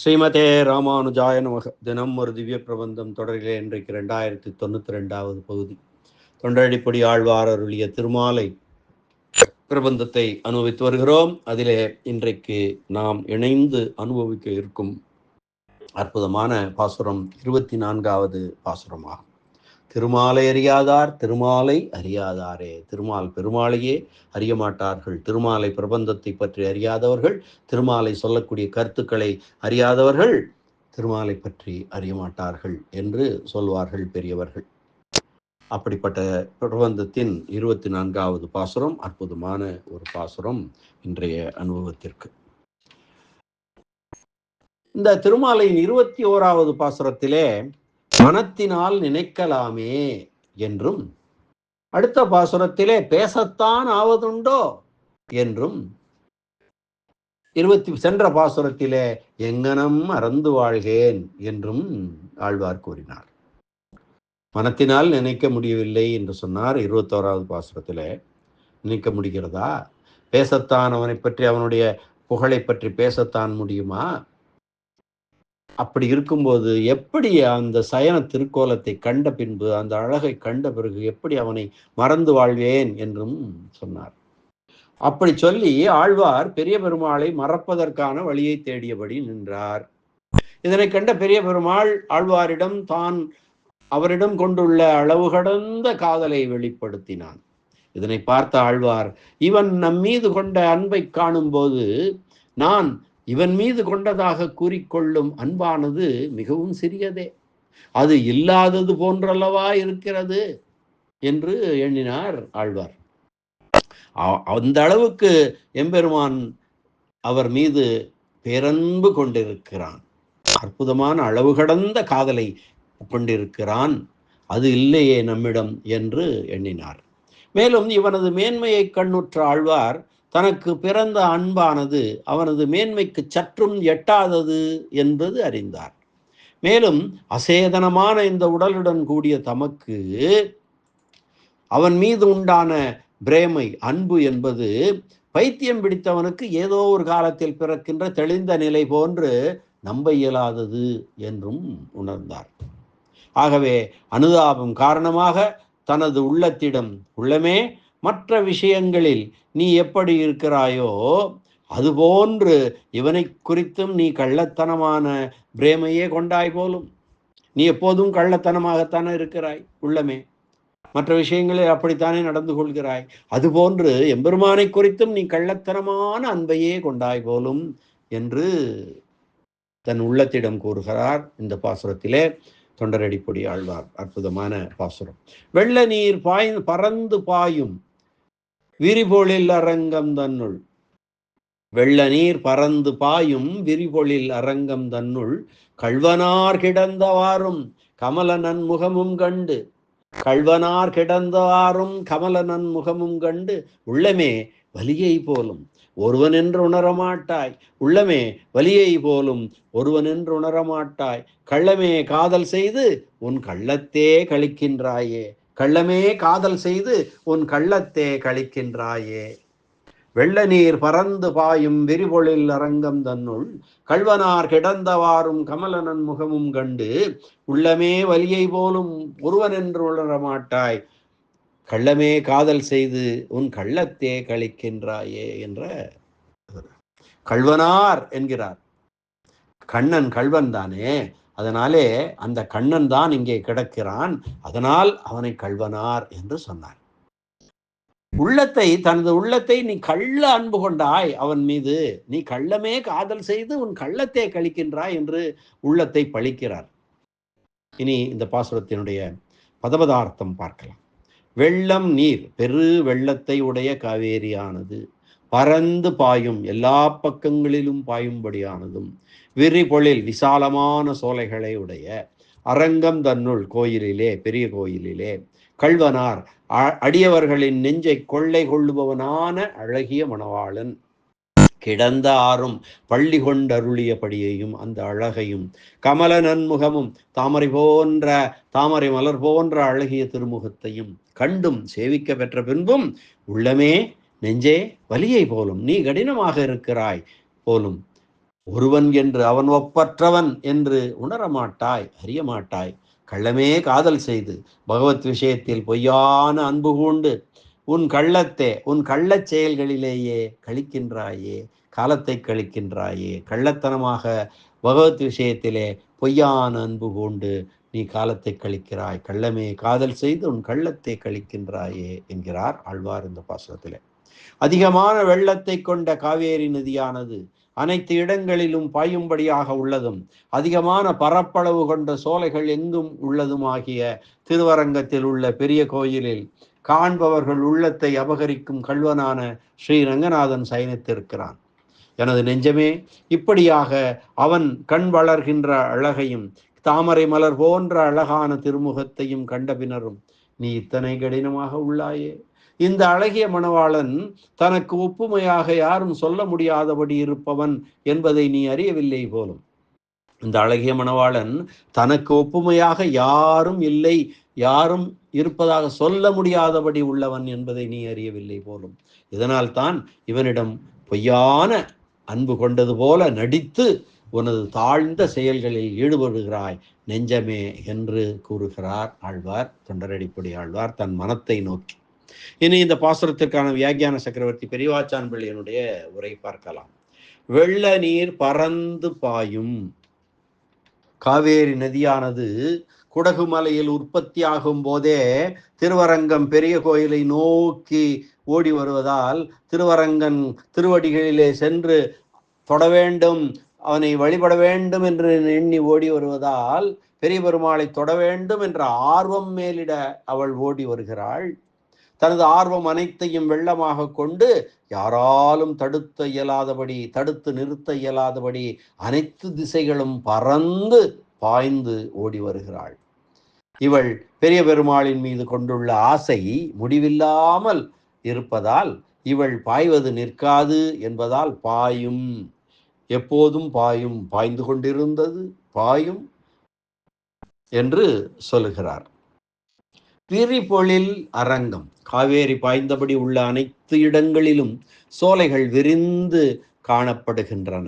ஸ்ரீமதே ராமானுஜாய நமக. தினம் ஒரு திவ்ய பிரபந்தம் தொடரிலே இன்றைக்கு ரெண்டாயிரத்தி தொண்ணூற்றி ரெண்டாவது பகுதி. தொண்டடிப்படி ஆழ்வார் அருளிய திருமாலை பிரபந்தத்தை அனுபவித்து வருகிறோம். அதிலே இன்றைக்கு நாம் இணைந்து அனுபவிக்க இருக்கும் அற்புதமான பாசுரம் இருபத்தி நான்காவது பாசுரமாகும். திருமாலை அறியாதார் திருமாலை அறியாதாரே. திருமால் பெருமாளையே அறிய மாட்டார்கள். திருமாலை பிரபந்தத்தை பற்றி அறியாதவர்கள் திருமாலை சொல்லக்கூடிய கருத்துக்களை அறியாதவர்கள் திருமாலை பற்றி அறிய மாட்டார்கள் என்று சொல்வார்கள் பெரியவர்கள். அப்படிப்பட்ட பிரபந்தத்தின் இருபத்தி நான்காவது பாசுரம் அற்புதமான ஒரு பாசுரம் இன்றைய அனுபவத்திற்கு. இந்த திருமாலையின் இருபத்தி ஓராவது பாசுரத்திலே மனத்தினால் நினைக்கலாமே என்றும் அடுத்த பாசுரத்திலே பேசத்தான் ஆவதுண்டோ என்றும் இருபத்தி சென்ற பாசுரத்திலே எங்கனம் மறந்து வாழ்கேன் என்றும் ஆழ்வார் கூறினார். மனத்தினால் நினைக்க முடியவில்லை என்று சொன்னார் இருபத்தோராவது பாசுரத்திலே. நினைக்க முடிகிறதா? பேசத்தான் அவனை பற்றி அவனுடைய புகழை பற்றி பேசத்தான் முடியுமா? அப்படி இருக்கும்போது எப்படி அந்த சயன திருக்கோலத்தை கண்ட பின்பு அந்த அழகை கண்ட பிறகு எப்படி அவனை மறந்து வாழ்வேன் என்றும் சொன்னார். அப்படி சொல்லி ஆழ்வார் பெரிய பெருமாளை மறப்பதற்கான வழியை தேடியபடி நின்றார். இதனை கண்ட பெரிய பெருமாள் ஆழ்வாரிடம் தான் அவரிடம் கொண்டுள்ள அளவு கடந்த காதலை வெளிப்படுத்தினான். இதனை பார்த்த ஆழ்வார் இவன் நம் மீது கொண்ட அன்பை காணும்போது நான் இவன் மீது கொண்டதாக கூறிக்கொள்ளும் அன்பானது மிகவும் சிறியதே. அது இல்லாதது போன்றல்லவா இருக்கிறது? என்று எண்ணினார் ஆழ்வார். அந்த அளவுக்கு எம்பெருமான் அவர் மீது பேரன்பு கொண்டிருக்கிறான். அற்புதமான அளவு கடந்த காதலை கொண்டிருக்கிறான். அது இல்லையே நம்மிடம் என்று எண்ணினார். மேலும் இவனது மேன்மையை கண்ணுற்ற ஆழ்வார் தனக்கு பிறந்த அன்பானது அவனது மேன்மைக்கு சற்றும் எட்டாதது என்பது அறிந்தார். மேலும் அசேதனமான இந்த உடலுடன் கூடிய தமக்கு அவன் மீது உண்டான பிரேமை அன்பு என்பது பைத்தியம் பிடித்தவனுக்கு ஏதோ ஒரு காலத்தில் பிறக்கின்ற தெளிந்த நிலை போன்று நம்ப இயலாதது என்றும் உணர்ந்தார். ஆகவே அனுதாபம் காரணமாக தனது உள்ளத்திடம் உள்ளமே மற்ற விஷயங்களில் நீ எப்படி இருக்கிறாயோ அதுபோன்று இவனை குறித்தும் நீ கள்ளத்தனமான பிரேமையே கொண்டாய் போலும். நீ எப்போதும் கள்ளத்தனமாகத்தானே இருக்கிறாய் உள்ளமே. மற்ற விஷயங்களில் அப்படித்தானே நடந்து கொள்கிறாய். அதுபோன்று எம்பெருமானை குறித்தும் நீ கள்ளத்தனமான அன்பையே கொண்டாய் போலும் என்று தன் உள்ளத்திடம் கூறுகிறார். இந்த பாசுரத்திலே தொண்டரடிப்பொடி ஆழ்வார். அற்புதமான பாசுரம். வெள்ள நீர் பாய் பறந்து பாயும் விரிபொழில் அரங்கம் தன்னுள். வெள்ள நீர் பறந்து பாயும் விரிபொழில் அரங்கம் தன்னுள். கழ்வனார் கிடந்தவாறும் கமலனன் முகமும் கண்டு. கழ்வனார் கிடந்தவாறும் கமலனன் முகமும் கண்டு. உள்ளமே வலியை போலும் ஒருவன் என்று உணரமாட்டாய். உள்ளமே வலியை போலும் ஒருவன் என்று உணரமாட்டாய். கள்ளமே காதல் செய்து உன் கள்ளத்தே கழிக்கின்றாயே. கள்ளமே காதல் செய்து உன் கள்ளத்தே கழிக்கின்றாயே. வெள்ள நீர் பறந்து பாயும் விரிபொழில் அரங்கம் தன்னுள் கள்வனார் கிடந்தவாறும் கமலனன் முகமும் கண்டு உள்ளமே வலியை போலும் ஒருவன் என்று உணரமாட்டாய் கள்ளமே காதல் செய்து உன் கள்ளத்தே கழிக்கின்றாயே என்ற கல்வனார் என்கிறார். கண்ணன் கல்வன் தானே? அதனாலே அந்த கண்ணன் தான் இங்கே கிடக்கிறான். அதனால் அவனை கள்வனார் என்று சொன்னார். உள்ளத்தை தனது உள்ளத்தை நீ கள்ள அன்பு கொண்டாய். அவன் மீது நீ கள்ளமே காதல் செய்து உன் கள்ளத்தை கழிக்கின்றாய் என்று உள்ளத்தை பழிக்கிறார். இனி இந்த பாசுரத்தினுடைய பதபதார்த்தம் பார்க்கலாம். வெள்ளம் நீர் பெரு வெள்ளத்தை உடைய காவேரியானது. பறந்து பாயும் எல்லா பக்கங்களிலும் பாயும்படியானதும் விரிபொழில் விசாலமான சோலைகளை உடைய அரங்கம் தன்னுள் கோயிலிலே பெரிய கோயிலிலே. கல்வனார் அடியவர்களின் நெஞ்சை கொள்ளை கொள்ளுபவனான அழகிய மணவாளன். கிடந்த ஆறும் பள்ளி கொண்டருளியபடியையும் அந்த அழகையும் கமல நன்முகமும் தாமரை போன்ற தாமரை மலர் போன்ற அழகிய திருமுகத்தையும் கண்டும் சேவிக்க பெற்ற பின்பும் உள்ளமே நெஞ்சே வலியை போலும் நீ கடினமாக இருக்கிறாய் போலும். ஒருவன் என்று அவன் ஒப்பற்றவன் என்று உணரமாட்டாய் அறிய மாட்டாய் கள்ளமே காதல் செய்து பகவத் விஷயத்தில் பொய்யான அன்பு கூண்டு. உன் கள்ளத்தே உன் கள்ளச் செயல்களிலேயே கழிக்கின்றாயே காலத்தை கழிக்கின்றாயே. கள்ளத்தனமாக பகவத் விஷயத்திலே பொய்யான அன்பு கொண்டு நீ காலத்தை கழிக்கிறாய். கள்ளமே காதல் செய்து உன் கள்ளத்தை கழிக்கின்றாயே என்கிறார் ஆழ்வார் இந்த பாசனத்திலே அதிகமான வெள்ளத்தை கொண்ட காவேரி நதியானது அனைத்து இடங்களிலும் பாயும்படியாக உள்ளதும் அதிகமான பரப்பளவு கொண்ட சோலைகள் எங்கும் உள்ளதுமாகிய திருவரங்கத்தில் உள்ள பெரிய கோயிலில் காண்பவர்கள் உள்ளத்தை அபகரிக்கும் கல்வனான ஸ்ரீ ரங்கநாதன் சயனித்திருக்கிறான். எனது நெஞ்சமே இப்படியாக அவன் கண் வளர்கின்ற அழகையும் தாமரை மலர் போன்ற அழகான திருமுகத்தையும் கண்ட பின்னரும் நீ இத்தனை கடினமாக உள்ளாயே? இந்த அழகிய மணவாளன் தனக்கு ஒப்புமையாக யாரும் சொல்ல முடியாதபடி இருப்பவன் என்பதை நீ அறியவில்லை போலும். இந்த அழகிய மணவாளன் தனக்கு ஒப்புமையாக யாரும் இல்லை யாரும் இருப்பதாக சொல்ல முடியாதபடி உள்ளவன் என்பதை நீ அறியவில்லை போலும். இதனால் தான் இவனிடம் பொய்யான அன்பு கொண்டது போல நடித்து உனது தாழ்ந்த செயல்களில் ஈடுபடுகிறாய் நெஞ்சமே என்று கூறுகிறார் ஆழ்வார் தொண்டரடிப்படி ஆழ்வார் தன் மனத்தை நோக்கி. இனி இந்த பாசுரத்திற்கான வியாக்கியான சக்கரவர்த்தி பெரியவாச்சான் பிள்ளையனுடைய உரை பார்க்கலாம். வெள்ள நீர் பறந்து பாயும். காவேரி நதியானது குடகு மலையில் உற்பத்தியாகும் போதே திருவரங்கம் பெரிய கோயிலை நோக்கி ஓடி வருவதால் திருவரங்கன் திருவடிகளிலே சென்று தொட வேண்டும் அவனை வழிபட வேண்டும் என்று எண்ணி ஓடி வருவதால் பெரிய பெருமாளை தொட வேண்டும் என்ற ஆர்வம் மேலிட அவள் ஓடி வருகிறாள். தனது ஆர்வம் அனைத்தையும் வெள்ளமாக கொண்டு யாராலும் தடுத்த இயலாதபடி தடுத்து நிறுத்த இயலாதபடி அனைத்து திசைகளும் பறந்து பாய்ந்து ஓடி வருகிறாள். இவள் பெரிய பெருமாளின் மீது கொண்டுள்ள ஆசை முடிவில்லாமல் இருப்பதால் இவள் பாய்வது நிற்காது என்பதால் பாயும். எப்போதும் பாயும் பாய்ந்து கொண்டிருந்தது பாயும் என்று சொல்லுகிறார். திரிபொழில் அரங்கம். காவேரி பாய்ந்தபடி உள்ள அனைத்து இடங்களிலும் சோலைகள் விரிந்து காணப்படுகின்றன.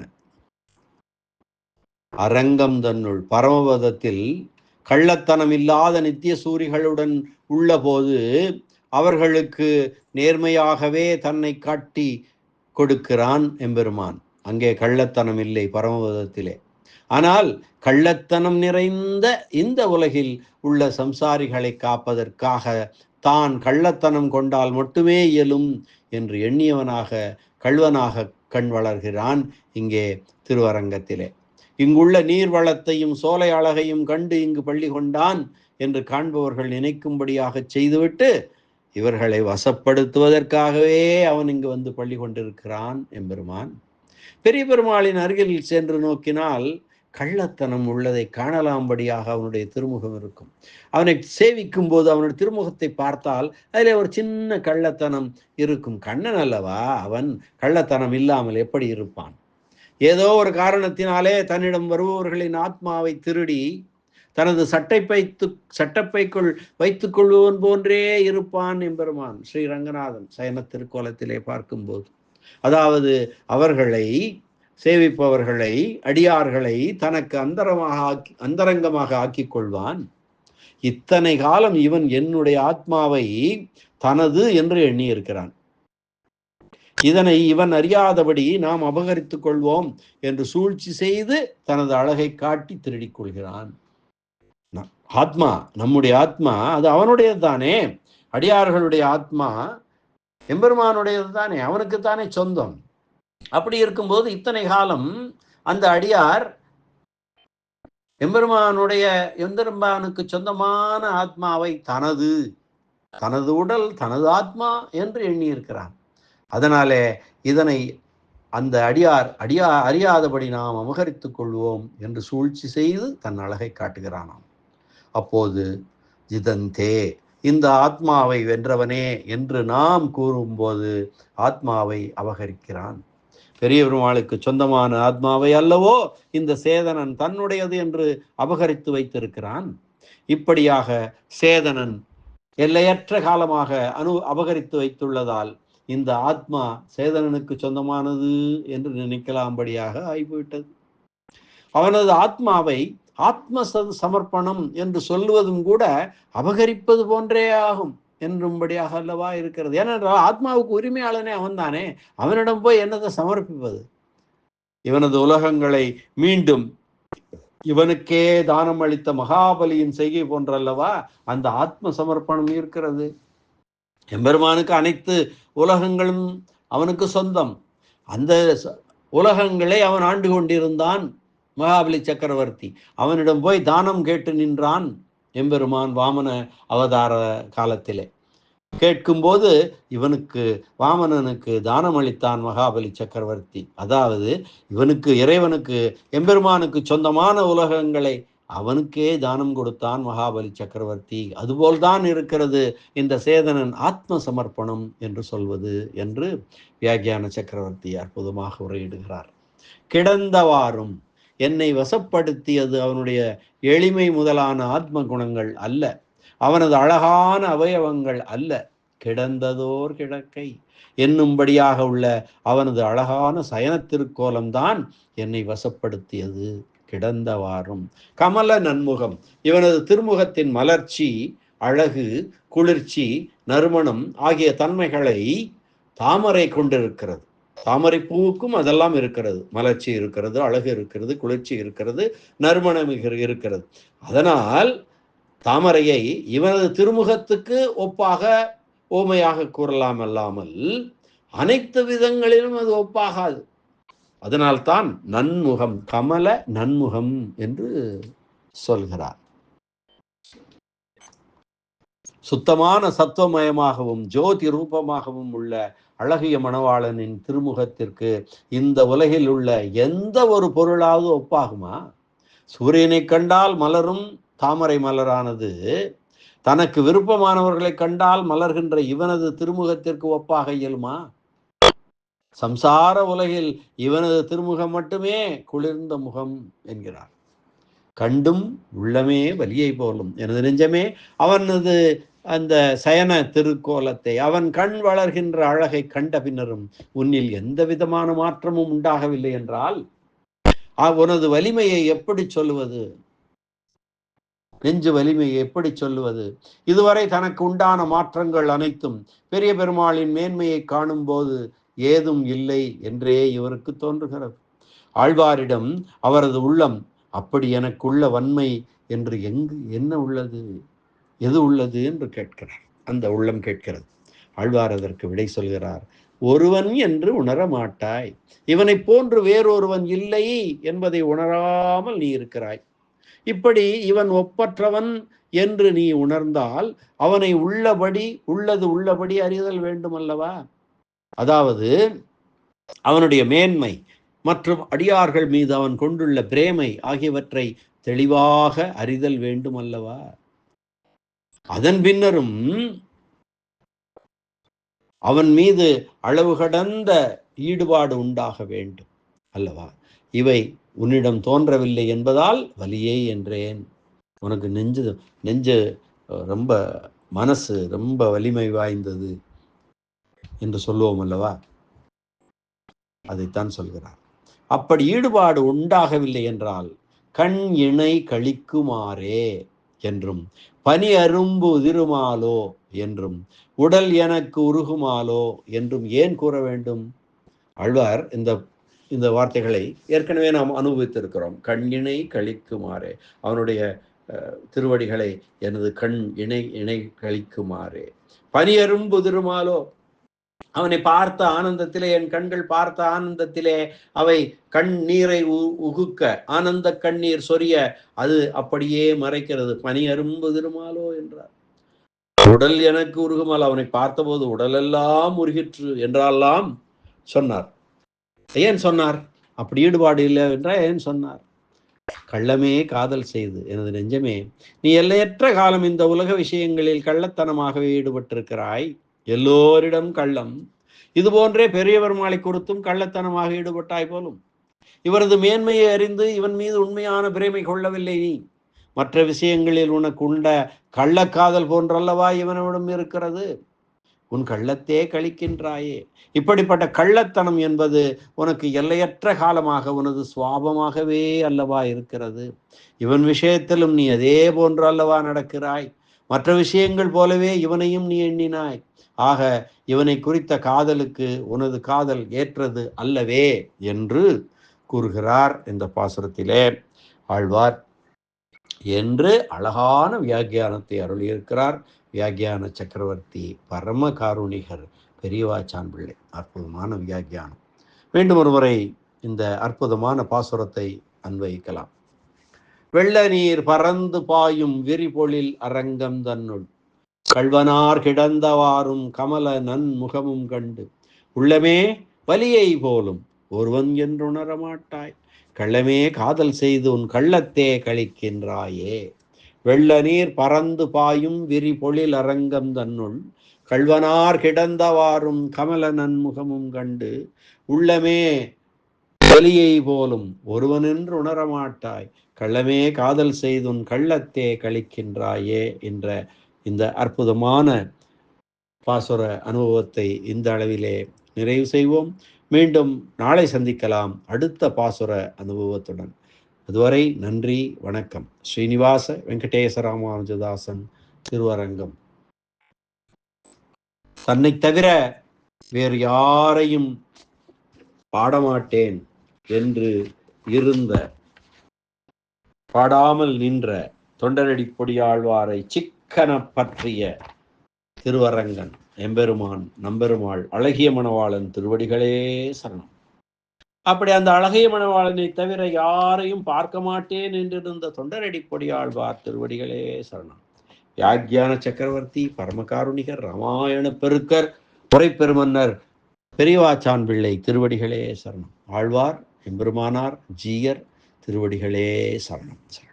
அரங்கம் தன்னுள் பரமபதத்தில் கள்ளத்தனம் இல்லாத நித்திய சூரிகளுடன் உள்ளபோது அவர்களுக்கு நேர்மையாகவே தன்னை காட்டி கொடுக்கிறான் எம்பெருமான். அங்கே கள்ளத்தனம் இல்லை பரமபதத்திலே. ஆனால் கள்ளத்தனம் நிறைந்த இந்த உலகில் உள்ள சம்சாரிகளை காப்பதற்காக தான் கள்ளத்தனம் கொண்டால் மட்டுமே இயலும் என்று எண்ணியவனாக கள்வனாக கண் வளர்கிறான் இங்கே திருவரங்கத்திலே. இங்குள்ள நீர் வளத்தையும் சோலை அழகையும் கண்டு இங்கு பள்ளி கொண்டான் என்று காண்பவர்கள் நினைக்கும்படியாக செய்துவிட்டு இவர்களை வசப்படுத்துவதற்காகவே அவன் இங்கு வந்து பள்ளி கொண்டிருக்கிறான் எம்பெருமான். பெரிய பெருமாளின் அருகில் சென்று நோக்கினால் கள்ளத்தனம் உள்ளதை காணலாம்படியாக அவனுடைய திருமுகம் இருக்கும். அவனை சேவிக்கும் போது அவனுடைய திருமுகத்தை பார்த்தால் அதில் ஒரு சின்ன கள்ளத்தனம் இருக்கும். கண்ணன் அல்லவா? அவன் கள்ளத்தனம் இல்லாமல் எப்படி இருப்பான்? ஏதோ ஒரு காரணத்தினாலே தன்னிடம் வருபவர்களின் ஆத்மாவை திருடி தனது சட்டை பைத்து சட்டப்பைக்குள் வைத்துக் கொள்வன் போன்றே இருப்பான் எம்பெருமான் ஸ்ரீ ரங்கநாதன் சயன திருக்கோலத்திலே பார்க்கும்போது. அதாவது அவர்களை சேவிப்பவர்களை அடியார்களை தனக்கு அந்தரமாக ஆக்கி அந்தரங்கமாக ஆக்கிக் கொள்வான் இத்தனை காலம் இவன் என்னுடைய ஆத்மாவை தனது என்று எண்ணியிருக்கிறான். இதனை இவன் அறியாதபடி நாம் அபகரித்துக் கொள்வோம் என்று சூழ்ச்சி செய்து தனது அழகை காட்டி திருடிக் கொள்கிறான். ஆத்மா நம்முடைய ஆத்மா அது அவனுடையது தானே. அடியார்களுடைய ஆத்மா எம்பெருமானுடையது தானே அவனுக்கு தானே சொந்தம். அப்படி இருக்கும்போது இத்தனை காலம் அந்த அடியார் எம்பெருமானுடைய எம்பெருமானுக்கு சொந்தமான ஆத்மாவை தனது தனது உடல் தனது ஆத்மா என்று எண்ணியிருக்கிறான். அதனாலே இதனை அந்த அடியார் அடியா அறியாதபடி நாம் அபகரித்துக் கொள்வோம் என்று சூழ்ச்சி செய்து தன் அழகை காட்டுகிறானாம். அப்போது ஜிதந்தே இந்த ஆத்மாவை வென்றவனே என்று நாம் கூறும்போது ஆத்மாவை அபகரிக்கிறான். பெரிய பெருமாளுக்கு சொந்தமான ஆத்மாவை அல்லவோ இந்த சேதனன் தன்னுடையது என்று அபகரித்து வைத்திருக்கிறான். இப்படியாக சேதனன் எல்லையற்ற காலமாக அனு அபகரித்து வைத்துள்ளதால் இந்த ஆத்மா சேதனனுக்கு சொந்தமானது என்று நினைக்கலாம்படியாக ஆகிவிட்டது அவனது ஆத்மாவை ஆத்ம சமர்ப்பணம் என்று சொல்லுவதும் கூட அபகரிப்பது போன்றே ஆகும். என்றும்படியாக அல்லவா இருக்கிறது. ஏனென்றால் ஆத்மாவுக்கு உரிமையாளனே அவன்தானே. அவனிடம் போய் என்னதை சமர்ப்பிப்பது? இவனது உலகங்களை மீண்டும் இவனுக்கே தானம் அளித்த மகாபலியின் செய்கை போன்றல்லவா அந்த ஆத்ம சமர்ப்பணம் இருக்கிறது? எம்பெருமானுக்கு அனைத்து உலகங்களும் அவனுக்கு சொந்தம். அந்த உலகங்களை அவன் ஆண்டு கொண்டிருந்தான் மகாபலி சக்கரவர்த்தி. அவனிடம் போய் தானம் கேட்டு நின்றான். எம்பெருமான் வாமன அவதார காலத்திலே. கேட்கும்போது இவனுக்கு வாமனனுக்கு தானம் அளித்தான் மகாபலி சக்கரவர்த்தி. அதாவது இவனுக்கு இறைவனுக்கு எம்பெருமானுக்கு சொந்தமான உலகங்களை அவனுக்கே தானம் கொடுத்தான் மகாபலி சக்கரவர்த்தி. அதுபோல்தான் இருக்கிறது இந்த சேதனன் ஆத்ம சமர்ப்பணம் என்று சொல்வது என்று வியாக்கியான சக்கரவர்த்தி அற்புதமாக உரையிடுகிறார். கிடந்தவாறும் என்னை வசப்படுத்தியது அவனுடைய எளிமை முதலான ஆத்ம குணங்கள் அல்ல. அவனது அழகான அவயவங்கள் அல்ல. கிடந்ததோர் கிடக்கை. என்னும்படியாக உள்ள அவனது அழகான சயனத்திற்கோலம்தான் என்னை வசப்படுத்தியது. கிடந்தவாறும். கமல நன்முகம். இவனது திருமுகத்தின் மலர்ச்சி அழகு குளிர்ச்சி நறுமணம் ஆகிய தன்மைகளை தாமரை கொண்டிருக்கிறது. தாமரை பூவுக்கும் அதெல்லாம் இருக்கிறது. மலர்ச்சி இருக்கிறது அழகு இருக்கிறது குளிர்ச்சி இருக்கிறது நறுமணம் இருக்கிறது. அதனால் தாமரையை இவனது திருமுகத்துக்கு ஒப்பாக ஓமையாக கூறலாம் அல்லாமல் அனைத்து விதங்களிலும் அது ஒப்பாகாது. அதனால்தான் நன்முகம் கமல நன்முகம் என்று சொல்கிறார். சுத்தமான சத்துவமயமாகவும் ஜோதி ரூபமாகவும் உள்ள அழகிய மணவாளனின் திருமுகத்திற்கு இந்த உலகில் உள்ள எந்த ஒரு பொருளாவது ஒப்பாகுமா? சூரியனை கண்டால் மலரும் தாமரை மலரானது தனக்கு விருப்பமானவர்களை கண்டால் மலர்கின்ற இவனது திருமுகத்திற்கு ஒப்பாக இயலுமா? சம்சார உலகில் இவனது திருமுகம் மட்டுமே குளிர்ந்த முகம் என்கிறார். கண்டும் உள்ளமே வலியை போலும். எனது நெஞ்சமே அவனது அந்த சயன திருக்கோலத்தை அவன் கண் வளர்கின்ற அழகை கண்ட பின்னரும் உன்னில் எந்த விதமான மாற்றமும் உண்டாகவில்லை என்றால் உனது வலிமையை எப்படி சொல்லுவது? நெஞ்சு வலிமையை எப்படி சொல்லுவது? இதுவரை தனக்கு உண்டான மாற்றங்கள் அனைத்தும் பெரிய பெருமாளின் மேன்மையை காணும் போது ஏதும் இல்லை என்றே இவருக்கு தோன்றுகிறது. ஆழ்வாரிடம் அவரது உள்ளம் அப்படி எனக்குள்ள வன்மை என்று எங்கு என்ன உள்ளது? எது உள்ளது என்று கேட்கிறார். அந்த உள்ளம் கேட்கிறது. ஆழ்வார் அதற்கு விடை சொல்கிறார் ஒருவன் என்று உணர மாட்டாய். இவனை போன்று வேறொருவன் இல்லை என்பதை உணராமல் நீ இருக்கிறாய். இப்படி இவன் ஒப்பற்றவன் என்று நீ உணர்ந்தால் அவனை உள்ளபடி உள்ளது உள்ளபடி அறிதல் வேண்டும் அல்லவா அதாவது அவனுடைய மேன்மை மற்றும் அடியார்கள் மீது அவன் கொண்டுள்ள பிரேமை ஆகியவற்றை தெளிவாக அறிதல் வேண்டும் அல்லவா அதன் பின்னரும் அவன் மீது அளவு கடந்த ஈடுபாடு உண்டாக வேண்டும் அல்லவா? இவை உன்னிடம் தோன்றவில்லை என்பதால் வலியே என்றேன். உனக்கு நெஞ்சு நெஞ்சு ரொம்ப மனசு ரொம்ப வலிமை வாய்ந்தது என்று சொல்லுவோம் அல்லவா அதைத்தான் சொல்கிறார். அப்படி ஈடுபாடு உண்டாகவில்லை என்றால் கண் இணை கழிக்குமாறே என்றும் பனி அரும்பு உதிருமாலோ என்றும் உடல் எனக்கு உருகுமாலோ என்றும் ஏன் கூற வேண்டும்? அழ்வார் இந்த இந்த வார்த்தைகளை ஏற்கனவே நாம் அனுபவித்திருக்கிறோம். கண்ணினை கழிக்குமாறே. அவனுடைய திருவடிகளை எனது கண் இணை இணை கழிக்குமாறே. பனியரும்பு திருமாலோ அவனை பார்த்த ஆனந்தத்திலே என் கண்கள் பார்த்த ஆனந்தத்திலே அவை கண் நீரை உகுக்க ஆனந்த கண்ணீர் சொரிய அது அப்படியே மறைக்கிறது. பனி அரும்பு திருமாலோ என்றார். உடல் எனக்கு உருகுமால் அவனை பார்த்தபோது உடலெல்லாம் உருகிற்று என்றாலாம் சொன்னார். ஏன் சொன்னார்? அப்படி ஈடுபாடு இல்லை என்றால் ஏன் சொன்னார்? கள்ளமே காதல் செய்து எனது நெஞ்சமே நீ எல்லையற்ற காலம் இந்த உலக விஷயங்களில் கள்ளத்தனமாகவே ஈடுபட்டிருக்கிறாய். எல்லோரிடம் கள்ளம். இது போன்றே பெரிய பெருமாளை குறித்தும் கள்ளத்தனமாக ஈடுபட்டாய் போலும். இவரது மேன்மையை அறிந்து இவன் மீது உண்மையான பிரேமை கொள்ளவில்லை நீ. மற்ற விஷயங்களில் உனக்கு உண்ட கள்ளக்காதல் போன்றல்லவா இவனிடம் இருக்கிறது? உன் கள்ளத்தே கழிக்கின்றாயே. இப்படிப்பட்ட கள்ளத்தனம் என்பது உனக்கு எல்லையற்ற காலமாக உனது சுவாபமாகவே அல்லவா இருக்கிறது? இவன் விஷயத்திலும் நீ அதே போன்று அல்லவா நடக்கிறாய்? மற்ற விஷயங்கள் போலவே இவனையும் நீ எண்ணினாய். ஆக இவனை குறித்த காதலுக்கு உனது காதல் ஏற்றது அல்லவே என்று கூறுகிறார் இந்த பாசுரத்திலே. ஆழ்வார் என்று அழகான வியாக்கியானத்தை அருளியிருக்கிறார் வியாக்கியான சக்கரவர்த்தி பரம காருணிகர் பெரியவாச்சான் பிள்ளை அற்புதமான வியாக்கியானம். மீண்டும் ஒருமுறை இந்த அற்புதமான பாசுரத்தை அன்வயிக்கலாம். வெள்ள நீர் பறந்து பாயும் விரிபொழில் அரங்கம் தன்னுள். கள்வனார் கிடந்தவாறும் கமல நன்முகமும் கண்டு உள்ளமே வலியை போலும் ஒருவன் என்றுணர மாட்டாய் கள்ளமே காதல் செய்து உன் கள்ளத்தே கழிக்கின்றாயே. வெள்ள நீர் பறந்து பாயும் விரி பொழில் அரங்கம் தன்னுள் கள்வனார் கிடந்தவாறும் கமல நன்முகமும் கண்டு உள்ளமே வலியை போலும் ஒருவனென்று உணரமாட்டாய். கள்ளமே காதல் செய்துன் கள்ளத்தே கழிக்கின்றாயே என்ற இந்த அற்புதமான பாசுர அனுபவத்தை இந்த அளவிலே நிறைவு செய்வோம். மீண்டும் நாளை சந்திக்கலாம் அடுத்த பாசுர அனுபவத்துடன். அதுவரை நன்றி வணக்கம். ஸ்ரீனிவாச வெங்கடேசராமானுஜதாசன் திருவரங்கம். தன்னை தவிர வேறு யாரையும் பாடமாட்டேன் என்று இருந்த பாடாமல் நின்ற தொண்டரடி பொடியாழ்வாரை சிக் சிக்கன பற்றிய திருவரங்கன் எம்பெருமான் நம்பெருமாள் அழகிய மணவாளன் திருவடிகளே சரணம். அப்படி அந்த அழகிய மணவாளனை தவிர யாரையும் பார்க்க மாட்டேன் என்றிருந்த தொண்டரடி பொடியாழ்வார் திருவடிகளே சரணம். யாக்யான சக்கரவர்த்தி பரமகாருணிகர் ராமாயண பெருக்கர் பெருமன்னர் பெரியவாச்சான் பிள்ளை திருவடிகளே சரணம். ஆழ்வார் எம்பெருமானார் ஜீயர் திருவடிகளே சரணம் சரணம்.